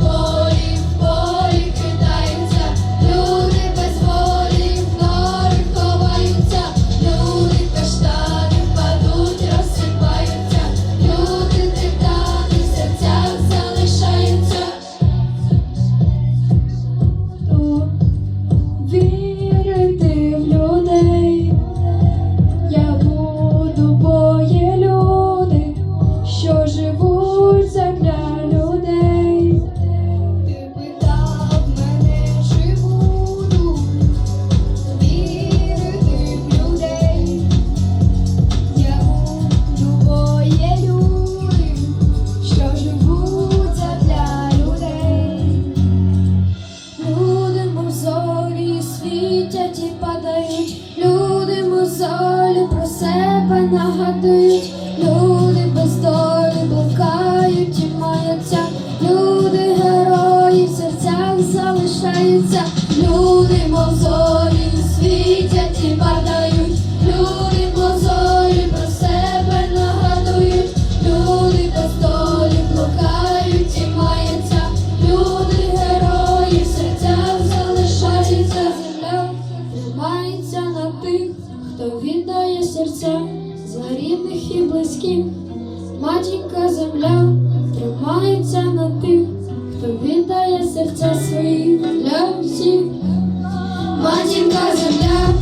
Люди нагадують, люди без долі блукають і маються, люди герої в серцях залишаються, люди мозолі світять і падають, люди мозолі про себе нагадують, люди без долі блукають і маються, люди герої в серцях залишаються, земля тримається на тих, хто віддає серця за рідних і близьких, матінка земля тримається на тих, хто віддає серця своїх для всіх, матінка земля.